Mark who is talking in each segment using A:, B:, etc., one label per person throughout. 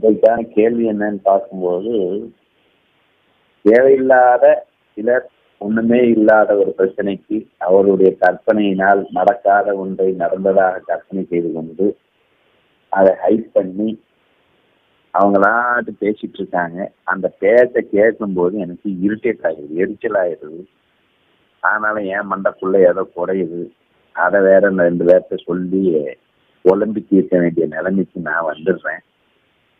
A: இதற்கான கேள்வி என்னன்னு பார்க்கும்போது தேவையில்லாத சிலர் ஒண்ணுமே இல்லாத ஒரு பிரச்சனைக்கு அவருடைய கற்பனையினால் நடக்காத ஒன்றை நடந்ததாக கற்பனை செய்து கொண்டு அதை ஹைட் பண்ணி அவங்களாட்டு பேசிட்டு இருக்காங்க. அந்த பேச்ச கேட்கும்போது எனக்கு இரிட்டேட் ஆகிடுது எரிச்சல் ஆயிடுது. ஆனாலும் என் மண்டக்குள்ள ஏதோ குறையுது. அதை வேற ரெண்டு பேர்த்த சொல்லி உழம்பி தீர்க்க வேண்டிய நிலைமைக்கு நான் வந்துடுறேன்.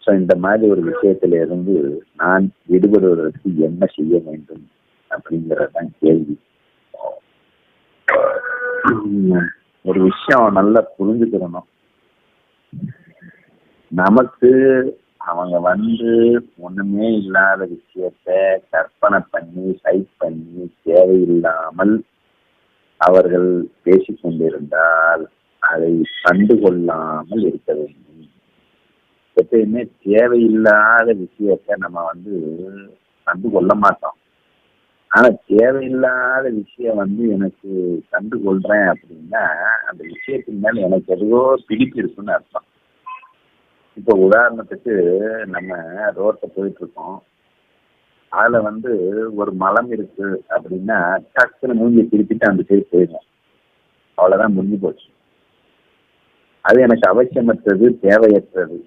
A: ஸோ இந்த மாதிரி ஒரு விஷயத்துல இருந்து நான் விடுபடுவதற்கு என்ன செய்ய வேண்டும் அப்படிங்கறதுதான் கேள்வி. ஒரு விஷயம் நல்லா புரிஞ்சுக்கிறணும் நமக்கு அவங்க வந்து ஒண்ணுமே இல்லாத விஷயத்த கற்பனை பண்ணி சைட் பண்ணி தேவையில்லாமல் அவர்கள் பேசிக்கொண்டிருந்தால் அதை அதை கண்டுகொள்ளாமல் இருக்க வேண்டும். எப்பயுமே தேவையில்லாத விஷயத்த நம்ம வந்து கண்டு கொள்ள மாட்டோம். ஆனா தேவையில்லாத விஷயம் வந்து எனக்கு கண்டு கொள்றேன் அப்படின்னா அந்த விஷயத்தின் மேல எனக்கு எதுவோ பிடிப்பு இருக்குன்னு அர்த்தம். இப்போ உதாரணத்துக்கு நம்ம ரோட்ல போயிட்டு இருக்கோம் அதுல வந்து ஒரு மலம் இருக்கு அப்படின்னா டக்குன்னு மூஞ்சி திருப்பிட்டு அந்த சைடு போயிடும் அவ்வளவுதான் முடிஞ்சு போச்சு. அது எனக்கு அவசியமற்றது தேவையற்றது.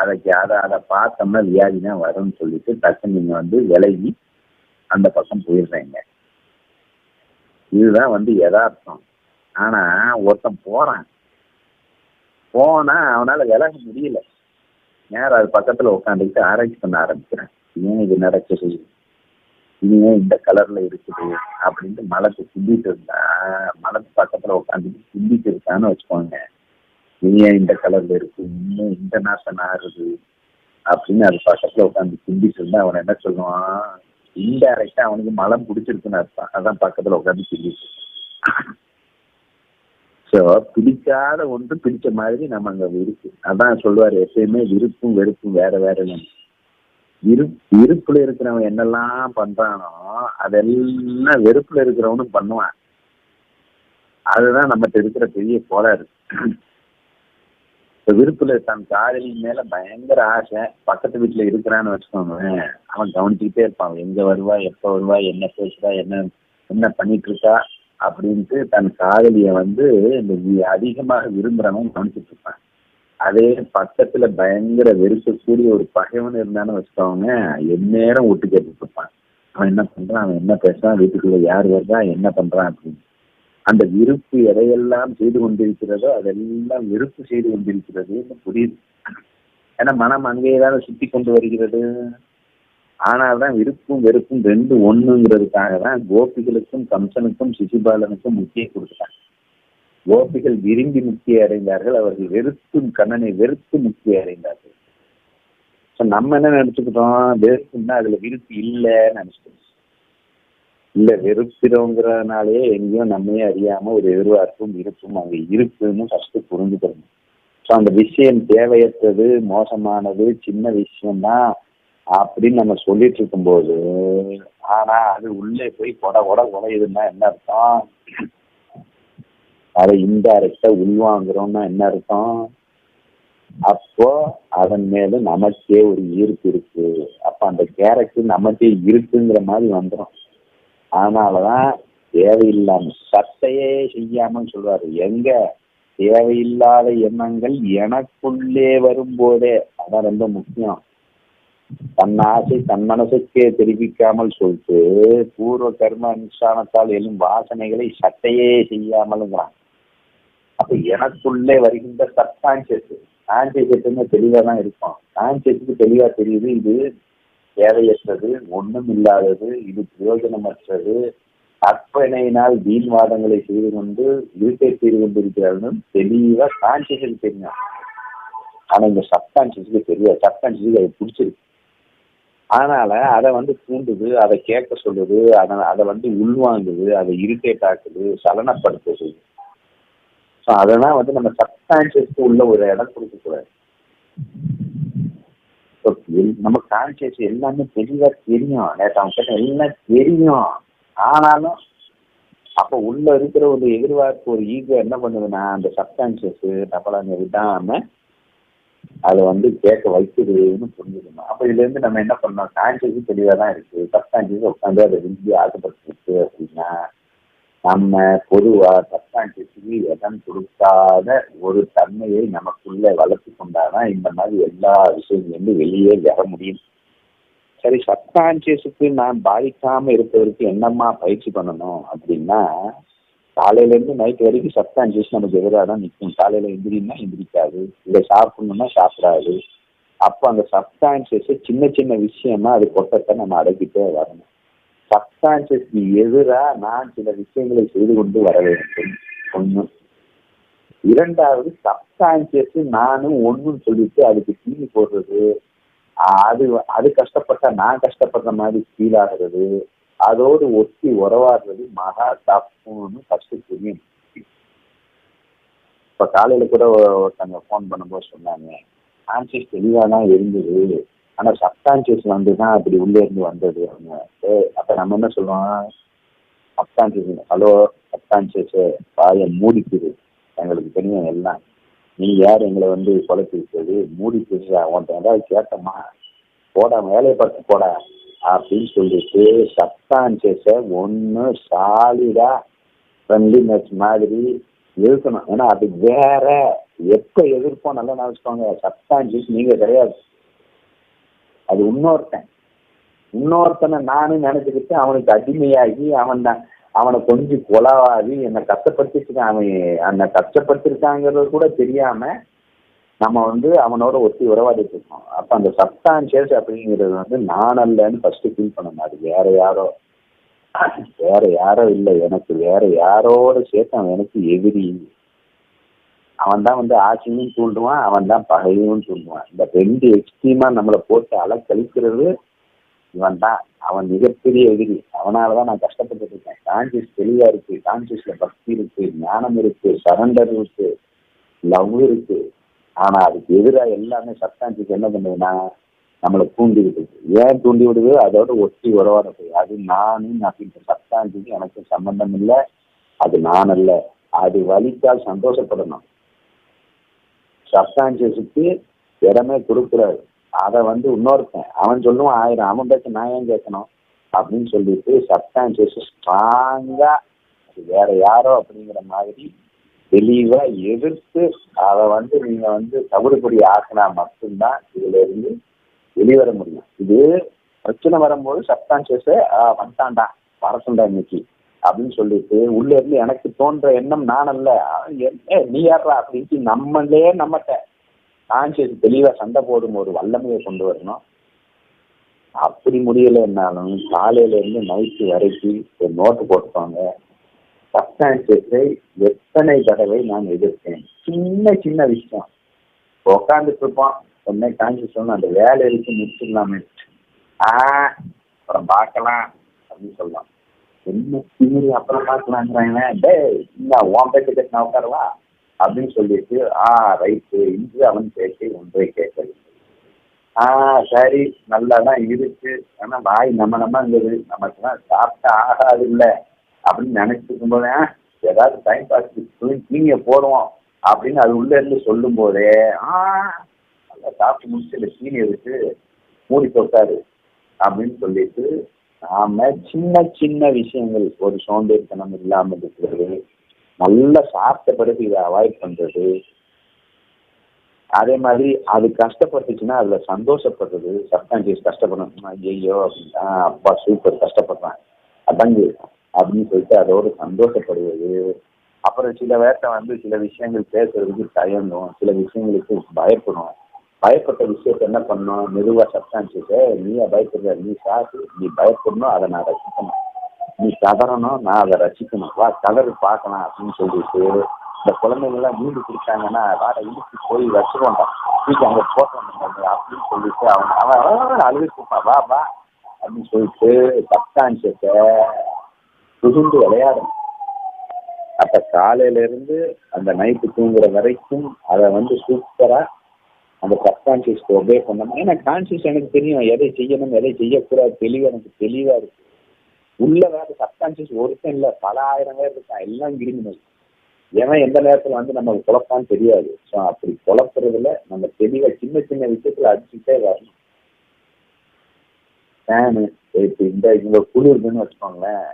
A: அதைக்கு அதை அதை பார்த்தோம்னா வியாதி தான் வரும்னு சொல்லிட்டு டக்குன்னு நீங்க வந்து விலகி அந்த பக்கம் போயிடுறீங்க. இதுதான் வந்து யதார்த்தம். ஆனா ஒருத்தன் போறான். போனா அவனால விலக முடியல. நேரம் அது பக்கத்துல உட்காந்துக்கிட்டு ஆராய்ச்சி பண்ண ஆரம்பிக்கிறேன். ஏன் இது நடக்குது? இது ஏன் இந்த கலர்ல இருக்குது அப்படின்ட்டு மலத்தை சிந்திட்டு இருந்தா மலத்து பக்கத்துல உட்காந்துட்டு சிந்திட்டு இருக்கான்னு வச்சுக்கோங்க. இது ஏன் இந்த கலர்ல இருக்கு இன்னும் இந்த நாசம் நாறுது அப்படின்னு அது பக்கத்துல உட்காந்து சிந்திட்டு இருந்தா அவன் என்ன சொல்லுவான்? இன்டைரக்டா அவனுக்கு மலம் பிடிச்சிருக்குன்னு அர்த்தம். அதான் பக்கத்துல உட்காந்து சிந்திட்டு ஸோ பிடிக்காத ஒன்று பிடிச்ச மாதிரி நம்ம அங்க இருக்கு. அதான் சொல்லுவாரு எப்பயுமே விருப்பும் வெறுப்பும் வேற வேற இரு இருப்புல இருக்கிறவன் என்னெல்லாம் பண்றானோ அதெல்லாம் வெறுப்புல இருக்கிறவனும் பண்ணுவான். அதுதான் நம்மகிட்ட இருக்கிற பெரிய கோளாறு. இப்ப விருப்புல தன் காதலின் மேல பயங்கர ஆசை. பக்கத்து வீட்டுல இருக்கிறான்னு வச்சுக்கோங்க அவன் கவனிச்சுக்கிட்டே இருப்பான். எங்க வருவா எப்ப வருவா என்ன பேசுறா என்ன என்ன பண்ணிட்டு இருக்கா அப்படின்ட்டு தன் காதலிய வந்து இந்த வி- அதிகமாக விரும்புறவன் கவனிச்சுட்டு இருப்பான். அதே பக்கத்துல பயங்கர வெறுக்கக்கூடிய ஒரு பகைவன் இருந்தான்னு வச்சுக்கோங்க எந்நேரம் ஒட்டு கேட்டுட்டு இருப்பான். அவன் என்ன பண்றான் அவன் என்ன பேசுறான் வீட்டுக்குள்ள யார் வருதா என்ன பண்றான் அப்படின்னு. அந்த விருப்பு எதையெல்லாம் செய்து கொண்டிருக்கிறதோ அதெல்லாம் வெறுப்பு செய்து கொண்டிருக்கிறதுன்னு புரியுது. ஏன்னா மனம் அங்கேயே தானே சுத்தி கொண்டு வருகிறது. ஆனால் தான் விருப்பும் வெறுப்பும் ரெண்டு ஒண்ணுங்கிறதுக்காக தான் கோபிகளுக்கும் கம்சனுக்கும் சிசுபாலனுக்கும் முக்கிய கொடுத்தாங்க. கோபிகள் விரும்பி முக்தி அடைந்தார்கள் அவர்கள் வெறுத்தும் கண்ணனை வெறுத்து முக்தி அடைந்தார்கள். ஸோ நம்ம என்ன நினைச்சுக்கிட்டோம்? வெறுப்புன்னா அதுல விருப்பு இல்லைன்னு நினைச்சுக்கிட்டோம். இல்ல வெறுக்கிறோங்கிறதுனாலே எங்கேயும் நம்மையே அறியாம ஒரு எதிர்பார்ப்பும் இருப்பும் அங்க இருக்குன்னு ஃபர்ஸ்ட் புரிஞ்சுக்கணும். ஸோ அந்த விஷயம் தேவையற்றது மோசமானது சின்ன விஷயம்தான் அப்படின்னு நம்ம சொல்லிட்டு இருக்கும்போது ஆனா அது உள்ளே போய் கொட கொட குறையுதுன்னா என்ன அர்த்தம்? அதை இன்டைரக்டா உள்வாங்குறோம்னா என்ன அர்த்தம்? அப்போ அதன் மேல நமக்கே ஒரு ஈர்ப்பு இருக்கு. அப்ப அந்த கேரக்டர் நமக்கே இருக்குங்கிற மாதிரி வந்துடும் அதனாலதான் தேவையில்லாம சட்டையே செய்யாமன்னு சொல்றாரு. எங்க? தேவையில்லாத எண்ணங்கள் எனக்குள்ளே வரும்போதே. அதான் ரொம்ப முக்கியம். தன் ஆசை தன் மனசுக்கே தெரிவிக்காமல் சொல்லிட்டு பூர்வ கர்ம அனுஷ்டானத்தால் எழும் வாசனைகளை சட்டையே செய்யாமலுங்கிறான். அப்ப எனக்குள்ளே வருகின்ற சப்கான்சியஸ் கான்சியஸ்னு தெளிவா தான் இருக்கும். கான்சியஸுக்கு தெளிவா தெரியுது. இது தேவையற்றது ஒன்றும் இல்லாதது இது பிரயோஜனமற்றது. அற்பனையினால் வீண்வாதங்களை செய்து கொண்டு இருக்கை செய்து கொண்டிருக்கிறார்கள். தெளிவா கான்சியஸுக்கு தெரியும். ஆனா இந்த சப்கான்சியஸுக்கு தெரியாது. சப்கான்சியஸுக்கு அது பிடிச்சிருக்கு. அதனால அதை வந்து தூண்டுது அதை கேட்க சொல்லுது அதை அதை வந்து உள்வாங்குது அதை இரிட்டேட் ஆக்குது சலனப்படுத்துது. ஸோ அதெல்லாம் வந்து நம்ம சப்கான்சியஸ்க்கு உள்ள ஒரு இடம் கொடுக்கக்கூடாது. So, நம்ம கான்சியஸ் எல்லாமே தெளிவா தெரியும். நேற்று அவங்க கிட்ட எல்லாம் தெரியும். ஆனாலும் அப்ப உள்ள இருக்கிற ஒரு எதிர்பார்ப்பு ஒரு ஈகோ என்ன பண்ணுதுன்னா அந்த சப்கான்சியஸ் டபலாங்க விடாம அதை வந்து கேட்க வைக்குதுன்னு புரிஞ்சுக்கணும். அப்ப இதுல இருந்து நம்ம என்ன பண்ணோம் கான்சியஸும் தெளிவா தான் இருக்கு. சப்கான்சியஸ் உட்காந்து அதை விரும்பி ஆசைப்பட்டு அப்படின்னா நம்ம பொதுவா சப்கான்சியஸுக்கு இடம் கொடுக்காத ஒரு தன்மையை நமக்குள்ள வளர்த்து கொண்டாதான் இந்த மாதிரி எல்லா விஷயங்கள்லேருந்து வெளியே வர முடியும். சரி சப்கான்சியஸுக்கு நான் பாதிக்காம இருப்பதற்கு என்னம்மா பயிற்சி பண்ணணும் அப்படின்னா காலையில இருந்து நைட் வரைக்கும் சப்கான்சியஸ் நமக்கு எதிராக தான் நிற்கும். காலையில எந்திரினா எந்திரிக்காது. இதை சாப்பிடணும்னா சாப்பிடாது. அப்போ அந்த சப்கான்சியஸ் சின்ன சின்ன விஷயமா அது கொட்டத்தை நம்ம அடக்கிட்டே வரணும். சப்கான்சியஸ்க்கு எதிராக நான் சில விஷயங்களை செய்து கொண்டு வர வேண்டும். ஒன்று இரண்டாவது சப்கான்சியஸ் நானும் ஒன்றும் சொல்லிட்டு அதுக்கு தீனி போடுறது அது அது கஷ்டப்பட்டா நான் கஷ்டப்படுற மாதிரி ஃபீல் ஆகிறது அதோடு ஒட்டி உறவாடுறது மகா தப்புன்னு ஃபர்ஸ்ட் புரியும் இப்ப காலையில கூட ஒருத்தங்க ஃபோன் பண்ணும்போது சொன்னாங்க கான்சியஸ் தெளிவா தான் இருந்தது. ஆனா சப்கான்சியஸ் வந்து தான் அப்படி உள்ளே இருந்து வந்தது. அவங்க அப்ப நம்ம என்ன சொல்றோம்? சப்கான்சியஸ் ஹலோ சப்கான்சியஸ் பாய மூடிக்குது எங்களுக்கு தெரியும் எல்லாம். நீ யார் எங்களை வந்து குழப்பி மூடிக்குது அவன்கிட்ட உன்ட்ட ஏதாவது கேட்டோமா? போடா வேலையை பார்த்து போடா. அப்படின்னு சொல்லிட்டு சப்கான்சியஸை ஒன்று சாலிடா ஃப்ரெண்ட்லினஸ் மாதிரி இருக்கணும் ஏன்னா அது வேற. எப்போ எதிர்ப்போம் நல்லா நினச்சிக்கோங்க. சப்கான்சியஸ் நீங்க கிடையாது. அது இன்னொருத்தன். இன்னொருத்தனை நானும் நினைச்சுக்கிட்டு அவனுக்கு அடிமையாகி அவன் தான் அவனை கொஞ்சம் கொலவாகி என்னை கஷ்டப்படுத்திட்டு அவன் என்னை கஷ்டப்படுத்திருக்காங்கிறது கூட தெரியாம நம்ம வந்து அவனோட ஒத்தி உறவாடிட்டு இருக்கோம். அப்ப அந்த சப்கான்சியஸ் அப்படிங்கிறது வந்து நான் அல்லன்னு ஃபர்ஸ்ட் ஃபீல் பண்ணணும். அது வேற யாரோ வேற யாரோ இல்லை. எனக்கு வேற யாரோட சேர்த்து அவன் எனக்கு எதிரி. அவன் தான் வந்து ஆட்சியும் தூண்டுவான் அவன் தான் பகையும் தூண்டுவான். இந்த ரெண்டு எக்ஸ்ட்ரீமா நம்மளை போட்டு அலக்கழிக்கிறது இவன் தான் அவன் மிகப்பெரிய எதிரி. அவனாலதான் நான் கஷ்டப்பட்டு இருக்கேன். கான்சியஸ் தெளிவா இருக்கு கான்சியஸ்ல பக்தி இருக்கு ஞானம் இருக்கு சரண்டர் இருக்கு லவ் இருக்கு. ஆனா அதுக்கு எதிராக எல்லாமே சப்கான்சியஸ் என்ன பண்ணுதுன்னா நம்மளை தூண்டி விடுது ஏன் தூண்டி விடுது? அதோட ஒட்டி உறவாட போய் அது நானும் அப்படின்ற சப்கான்சியஸ் எனக்கு சம்பந்தம் இல்லை. அது நான் அல்ல அது வலித்தால் சந்தோஷப்படணும். சப்கான்சியஸுக்கு இடமே கொடுக்குறாரு. அதை வந்து இன்னொருத்தன் அவன் சொல்லுவான் ஆயிரம் அவன் பேச நான் ஏன் கேட்கணும்? அப்படின்னு சொல்லிட்டு சப்கான்சியஸ் ஸ்ட்ராங்கா வேற யாரோ அப்படிங்கிற மாதிரி தெளிவா எதிர்த்து அதை வந்து நீங்க வந்து தவிடுபடி ஆக்கினா மட்டும்தான் இதுல இருந்து வெளிவர முடியும். இது பிரச்சனை வரும்போது சப்கான்சியஸ் வந்துட்டான்டா வர சொல்றா இன்னைக்கு. அப்படின்னு சொல்லிட்டு உள்ள இருந்து எனக்கு தோன்ற எண்ணம் நான் அல்ல. நீ யாரா அப்படின்ட்டு நம்மளே நம்மகிட்ட கான்சியஸ் தெளிவா சண்டை போடும் ஒரு வல்லமையை கொண்டு வரணும். அப்படி முடியலைன்னாலும் காலையில இருந்து நைட்டு வரைக்கும் ஒரு நோட்டு போட்டுப்பாங்க. சப்கான்சியஸை எத்தனை தடவை நான் எதிர்த்தேன். சின்ன சின்ன விஷயம். உட்காந்துட்டு இருப்போம். உடனே கான்சியஸ் ஒன்று அந்த வேலை இருக்கு முடிச்சிடலாமே. ஆ அப்புறம் பார்க்கலாம் அப்படின்னு சொல்லலாம். என்ன திமிரி அப்புறம் பார்க்கலாங்கிறாங்க டே இல்லை உன் பேச்சு கேட்டு உட்காரவா? அப்படின்னு சொல்லிட்டு ஆ ரைட்டு இன்று அவன் பேச்சை ஒன்றை கேட்கவில்லை. ஆ சரி நல்லா தான் இருக்கு. ஆனா வாய் நம்ம நம்ம இருந்தது. நமக்குலாம் சாப்பிட்டா ஆகாது இல்லை. அப்படின்னு நினைச்சிருக்கும் போதே ஏதாவது டைம் பாஸ் நீங்க போடுவோம் அப்படின்னு அது உள்ள இருந்து சொல்லும் போதே ஆ நல்லா சாப்பிட்டு முடிச்சு இந்த சீனி இருக்கு மூடி தொட்டாரு அப்படின்னு சொல்லிட்டு நாம சின்ன சின்ன விஷயங்கள் ஒரு சோம்பேறித்தனம் இல்லாமல் இருக்கிறது நல்லா சாப்பிட்ட பிறகு இதை அவாய்ட் பண்றது அதே மாதிரி அது கஷ்டப்பட்டுச்சுன்னா அதுல சந்தோஷப்படுறது சப்கான்சியஸ் கஷ்டப்படணும். ஐயோ அப்படின்னா அப்பா சூப்பர் கஷ்டப்படுறான் அடங்கு அப்படின்னு சொல்லிட்டு அதோடு சந்தோஷப்படுவது. அப்புறம் சில வேட்டை வந்து சில விஷயங்கள் பேசுறதுக்கு தயங்கும் சில விஷயங்களுக்கு பயப்படும் பயப்பட்ட விஷயத்தை என்ன பண்ணணும்? மெதுவா சப்கான்சியஸை நீ பயப்படுற நீ சாசு நீ பயப்படணும் அதை நான் ரசிக்கணும். நீ கதறணும் நான் அதை ரசிக்கணும். வா கதறி பார்க்கலாம் அப்படின்னு சொல்லிட்டு இந்த குழந்தைங்களாம் மீண்டு கொடுத்தாங்கன்னா வாட இழுத்து போய் வச்சிருவாங்க வீட்டு அங்கே போட்டோம் அப்படின்னு சொல்லிட்டு அவங்க அவன் அழுதுட்டு வா வா அப்படின்னு சொல்லிட்டு சப்கான்சியஸை புகுந்து விளையாடணும். அப்ப காலையில இருந்து அந்த நைட்டு தூங்குற வரைக்கும் அதை வந்து சூப்பரா அந்த சப்கான்சியஸ்க்கு ஒபே பண்ணணும். ஏன்னா கான்சியஸ் எனக்கு தெரியும் எதை செய்யணும் எதை செய்யக்கூடாது தெளிவு எனக்கு தெளிவா இருக்கு. உள்ள வேற சப்கான்சியஸ் ஒருத்தன் இல்லை பல ஆயிரம் பேர் இருக்கான் எல்லாம் கிரிமினல். ஏன்னா எந்த நேரத்துல வந்து நம்ம குழப்பான்னு தெரியாது. ஸோ அப்படி குழப்பறதுல நம்ம தெளிவா சின்ன சின்ன விஷயத்துல அடிச்சுட்டே வரணும். ஃபேனு இப்போ இந்த இவங்க குளிர்னு வச்சுக்கோங்களேன்.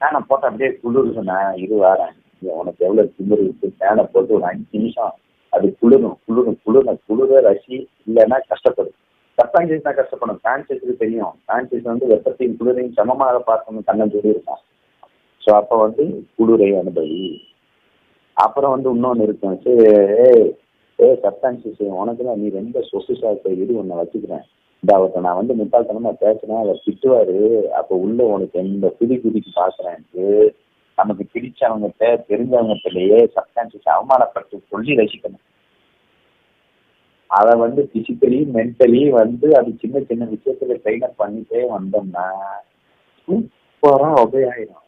A: ஃபேனை போட்டு அப்படியே குளிருதுண்ணா இரு வாரேன் உனக்கு எவ்வளவு திமிரு இருக்கு? ஃபேனை போட்டு ஒரு அஞ்சு நிமிஷம் அது குளிரும் குளிரும் குளிரும் குளிர ரசி இல்லைன்னா கஷ்டப்படும். சப்பாஞ்சேஸ் தான் கஷ்டப்படும் கான்சியஸுக்கு தெரியும். கான்சியஸ் வந்து வெப்பத்தையும் குளிரையும் சமமாக பார்க்கணும் கண்ணன் சொல்லி இருக்கான். ஸோ அப்போ வந்து குளிரை அனுபவி. அப்புறம் வந்து இன்னொன்று இருக்கும். சரி ஏய் ஏ சப்கான்சியஸ் உனக்கு தான் நீ ரொம்ப சொசுசாக இருக்க. இது ஒன்று வச்சுக்கிறேன். இந்த அவர்கிட்ட நான் வந்து முட்டாள்தனமா பேசுறேன். அவர் திட்டுவாரு. அப்போ உள்ள உனக்கு எந்த குதி குதிக்கு பார்க்குறேன்ட்டு நமக்கு பிடிச்சவங்கிட்ட தெரிஞ்சவங்ககிட்டலேயே சப்கான்சியஸ் அவமானப்பட்டு சொல்லி ரசிக்கணும். அதை வந்து பிசிக்கலி மென்டலி வந்து அது சின்ன சின்ன விஷயத்துல ட்ரெயின் அப் பண்ணிட்டே வந்தோம்னா சூப்பரா ஒபே ஆயிடும்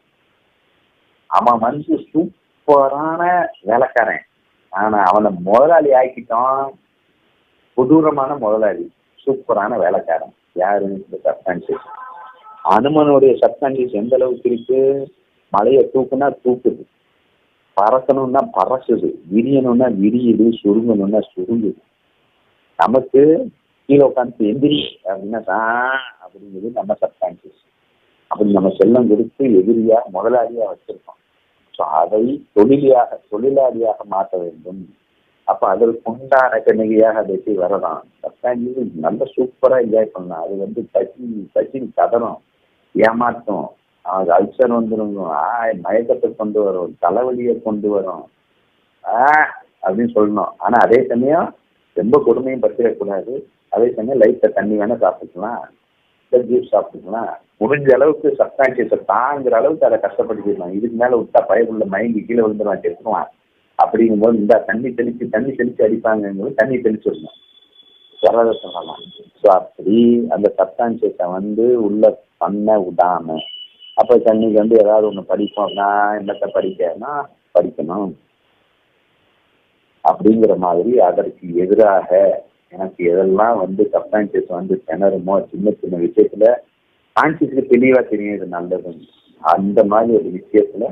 A: அவன் வந்து சூப்பரான வேலைக்காரன். ஆனா அவனை முதலாளி ஆக்கிட்டோம். கொடூரமான முதலாளி சூப்பரான வேலைக்காரன். யாரு இந்த சப்கான்சியஸ் அனுமனுடைய சப்கான்சியஸ் எந்த அளவுக்கு இருக்கு? மலையை தூக்குனா தூக்குது. பறக்கணும்னா பறக்குது. விரியணும்னா விரியுது. சுருங்கணும்னா சுருங்குது. நமக்கு கீழே உட்காந்து எந்திரி அப்படின்னா தான் அப்படிங்கிறது நம்ம சப்கான்சியஸ் அப்படி நம்ம செல்லம் கொடுத்து எதிரியா முதலாளியா வச்சிருக்கோம். ஸோ அதை தொழிலியாக தொழிலாளியாக மாற்ற வேண்டும். அப்ப அதற்கு உண்டான கண்ணிகையாக அதை எப்படி வரலாம். சப்கான்சியஸ் நல்ல சூப்பரா என்ஜாய் பண்ணலாம். அது வந்து பசி பசி கதறும். ஏமாற்றும் அது அல்சர் வந்துடும் ஆ மயக்கத்தை கொண்டு வரும் தலைவலியை கொண்டு வரும். ஆ அப்படின்னு சொல்லணும். ஆனா அதே சமயம் ரொம்ப கொடுமையும் பற்றிடக்கூடாது அதே சமயம் லைட்டை தண்ணி வேணா சாப்பிட்டுக்கலாம். ஜூஸ் சாப்பிட்டுக்கலாம். முடிஞ்ச அளவுக்கு சப்கான்சியஸை தாங்குற அளவுக்கு அதை கஷ்டப்படுத்திடலாம். இதுக்கு மேல விட்டா பயப்புள்ள மயங்கி கீழே விழுந்துருவான் செத்துருவான். அப்படிங்கும்போது இந்த தண்ணி தெளிச்சு தண்ணி தெளிச்சு அடிப்பாங்கிறது தண்ணி தெளிச்சு விடணும். சொல்லலாம் ஸோ அப்படி அந்த சப்கான்சியஸை வந்து உள்ள பண்ண விடாம அப்போ கண்ணிக்கு வந்து ஏதாவது ஒன்று படிப்போம். நான் என்னத்தை படிக்கனா படிக்கணும். அப்படிங்கிற மாதிரி அதற்கு எதிராக எனக்கு எதெல்லாம் வந்து சப்கான்சியஸ் வந்து திணறுமோ சின்ன சின்ன விஷயத்துல கான்சியஸ்க்கு தெளிவா தெரியுது நல்லது. அந்த மாதிரி ஒரு விஷயத்துல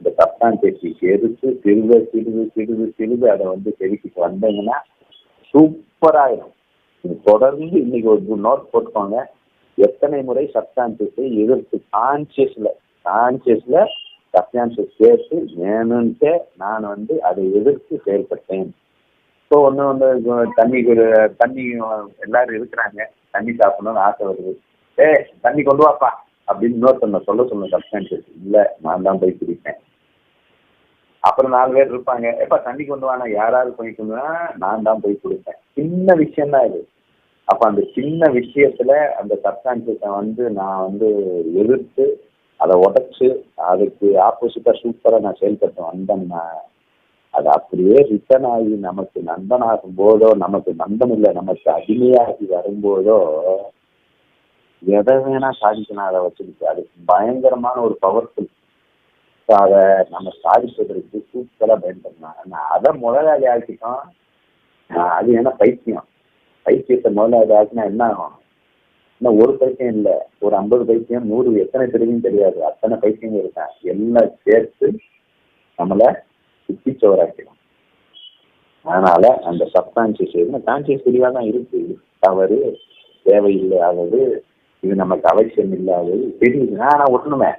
A: இந்த சப்கான்சியஸ் எதிர்த்து சிறுக சிறுது சிறுது சிறுது அதை வந்து செதுக்கிட்டு வந்தீங்கன்னா சூப்பராயிடும் தொடர்ந்து இன்னைக்கு ஒரு நோட் போட்டுக்கோங்க. எத்தனை முறை சப்கான்சியஸை எதிர்த்து கான்சியஸ்ல கான்சியஸ்ல சப்கான்சியஸ் சேர்த்து வேணும்ட்டு நான் வந்து அதை எதிர்த்து செயல்பட்டேன். இப்போ ஒன்று வந்து தண்ணி தண்ணி எல்லாரும் இருக்கிறாங்க. தண்ணி சாப்பிடணும்னு ஆசை வருது. ஏ தண்ணி கொண்டு வாப்பா அப்படின்னு இன்னொருத்தனை சொல்ல சொன்ன சப்கான்சியஸ் இல்லை நான் தான் போய் குடிப்பேன். அப்புறம் நாலு பேர் இருப்பாங்க. எப்பா தண்ணி கொண்டு வானா யாராவது போய் கொண்டு நான் தான் போய் கொடுப்பேன். சின்ன விஷயம் தான் இது. அப்ப அந்த சின்ன விஷயத்துல அந்த சப்கான்சியஸை வந்து நான் வந்து எதிர்த்து அதை உடச்சு அதுக்கு ஆப்போசிட்டா சூப்பரா நான் செயல்பட்டு வந்தேன்னா அது அப்படியே ரிட்டர்ன் ஆகி நமக்கு நண்பனாகும் போதோ நமக்கு நண்பன் இல்லை நமக்கு அடிமையாகி வரும்போதோ எதை வேணா சாதிக்கலாம் அதை வச்சுக்கிட்டு. அது பயங்கரமான ஒரு பவர்ஃபுல் அதை நம்ம சாதிப்பதற்கு சூப்பரா பயன்படுத்தலாம். ஆனால் அதை முதலாளி ஆக்கிட்டோம். அது என்ன பைத்தியம். பைத்தியத்தை முதலாவது ஆக்கினா என்ன ஆகும்? இன்னும் ஒரு பைத்தியம் இல்லை. ஒரு ஐம்பது பைத்தியம் நூறு எத்தனை தெரியும் தெரியாது. அத்தனை பைத்தியம் இருக்கான். எல்லாம் சேர்த்து நம்மளை சுத்தி சோறாக்கிடும் அதனால அந்த சப்கான்சியஸ் கான்சியஸ் தெளிவாக தான் இருக்கு. தவறு தேவையில்லாதது இது நமக்கு அவசியம் இல்லாதது தெரியுது. நான் ஒண்ணுமே.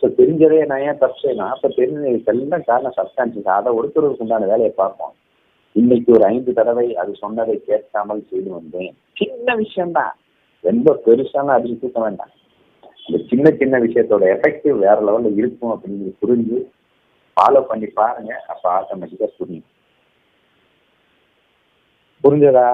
A: ஸோ தெரிஞ்சதே நான் ஏன் தப்பு செய்யணும்? அப்போ தெரிஞ்சது. எல்லாம் காரணம் சப்கான்சியஸ் அதை ஒருத்தருக்கு உண்டான வேலையை பார்ப்போம். இன்னைக்கு ஒரு ஐந்து தடவை அது சொன்னதை கேட்காமல் செய்து வந்தேன். சின்ன விஷயம்தான் ரொம்ப பெருசான அதில் தூக்க வேண்டாம். இந்த சின்ன சின்ன விஷயத்தோட எஃபெக்டிவ் வேற லெவல்ல இருக்கும் அப்படின்னு புரிஞ்சு ஃபாலோ பண்ணி பாருங்க. அப்ப ஆட்டோமேட்டிக்கா புரியும். புரிஞ்சதா?